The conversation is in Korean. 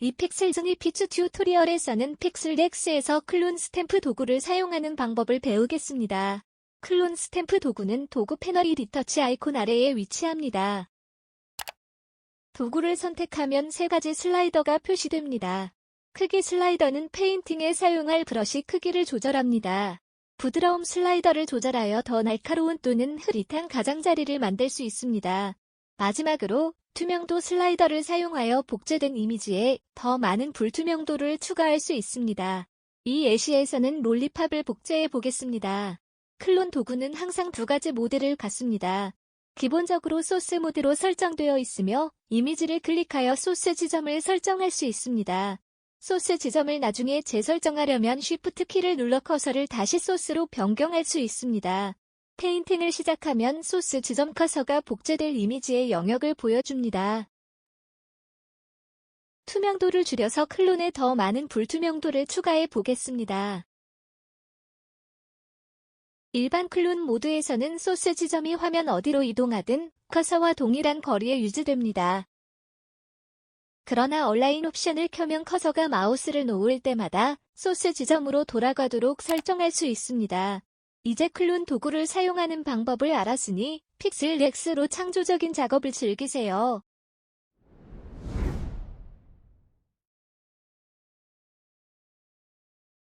이 픽셀 증의 피츠 튜토리얼에서는 픽셀렉스에서 클론 스탬프 도구를 사용하는 방법을 배우겠습니다. 클론 스탬프 도구는 도구 패널이 리터치 아이콘 아래에 위치합니다. 도구를 선택하면 세 가지 슬라이더가 표시됩니다. 크기 슬라이더는 페인팅에 사용할 브러쉬 크기를 조절합니다. 부드러움 슬라이더를 조절하여 더 날카로운 또는 흐릿한 가장자리를 만들 수 있습니다. 마지막으로 투명도 슬라이더를 사용하여 복제된 이미지에 더 많은 불투명도를 추가할 수 있습니다. 이 예시에서는 롤리팝을 복제해 보겠습니다. 클론 도구는 항상 두 가지 모드를 갖습니다. 기본적으로 소스 모드로 설정되어 있으며 이미지를 클릭하여 소스 지점을 설정할 수 있습니다. 소스 지점을 나중에 재설정하려면 Shift 키를 눌러 커서를 다시 소스로 변경할 수 있습니다. 페인팅을 시작하면 소스 지점 커서가 복제될 이미지의 영역을 보여줍니다. 투명도를 줄여서 클론에 더 많은 불투명도를 추가해 보겠습니다. 일반 클론 모드에서는 소스 지점이 화면 어디로 이동하든 커서와 동일한 거리에 유지됩니다. 그러나 온라인 옵션을 켜면 커서가 마우스를 놓을 때마다 소스 지점으로 돌아가도록 설정할 수 있습니다. 이제 클론 도구를 사용하는 방법을 알았으니 픽셀 렉스로 창조적인 작업을 즐기세요.